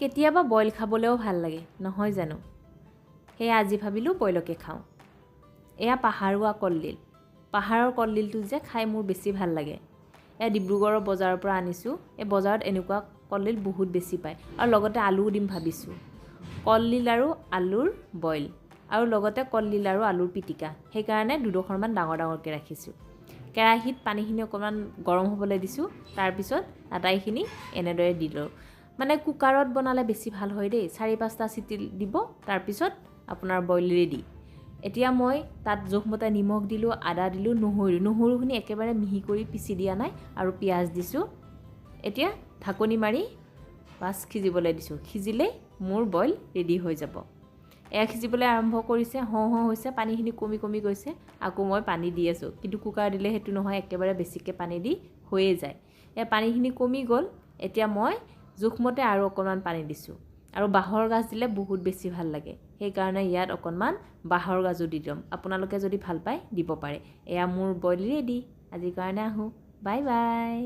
কেতিয়াবা বইল খাবলৈও ভাল লাগে নহয় জানো? সেয়া আজি ভাবিলোঁ বইলকে খাওঁ। এয়া পাহাৰুৱা কলডিল। পাহাৰৰ কলডিলটো যে খাই মোৰ বেছি ভাল লাগে। এয়া ডিব্ৰুগড়ৰ বজাৰৰ পৰা আনিছোঁ। এই বজাৰত এনেকুৱা কলডিল বহুত বেছি পায়। আৰু লগতে আলুও দিম ভাবিছোঁ। কলডিল আৰু আলুৰ বইল। আৰু লগতে কলডিল আৰু আলুৰ পিটিকা। সেইকাৰণে দুডোখৰমান ডাঙৰ ডাঙৰকৈ ৰাখিছোঁ। কেৰাহীত পানীখিনি অকণমান গৰম হ'বলৈ দিছোঁ। তাৰপিছত আটাইখিনি এনেদৰে দিলোঁ মানে কুকাৰত বনালে বেছি ভাল হয় দেই। চাৰি পাঁচটা চিটি দিব তাৰপিছত আপোনাৰ বইল ৰেডি এতিয়া মই তাত জোখমতে নিমখ দিলোঁ আদা দিলোঁ নহৰু। নহৰুখিনি একেবাৰে মিহি কৰি পিচি দিয়া নাই আৰু পিঁয়াজ দিছোঁ। এতিয়া ঢাকনি মাৰি বাছ সিজিবলৈ দিছোঁ। সিজিলেই মোৰ বইল ৰেডি হৈ যাব। এয়া সিজিবলৈ আৰম্ভ কৰিছে হওঁ হওঁ হৈছে পানীখিনি কমি কমি গৈছে। আকৌ মই পানী দি আছোঁ। কিন্তু কুকাৰ দিলে সেইটো নহয় একেবাৰে বেছিকৈ পানী দি হৈয়ে যায়। এয়া পানীখিনি কমি গ'ল। এতিয়া মই জোখমতে আৰু অকণমান পানী দিছোঁ। আৰু বাঁহৰ গাজ দিলে বহুত বেছি ভাল লাগে। সেইকাৰণে ইয়াত অকণমান বাঁহৰ গাজো দি দিম। আপোনালোকে যদি ভাল পায় দিব পাৰে। এয়া মোৰ বইল ৰেডি আজিৰ কাৰণে আহোঁ। Bye bye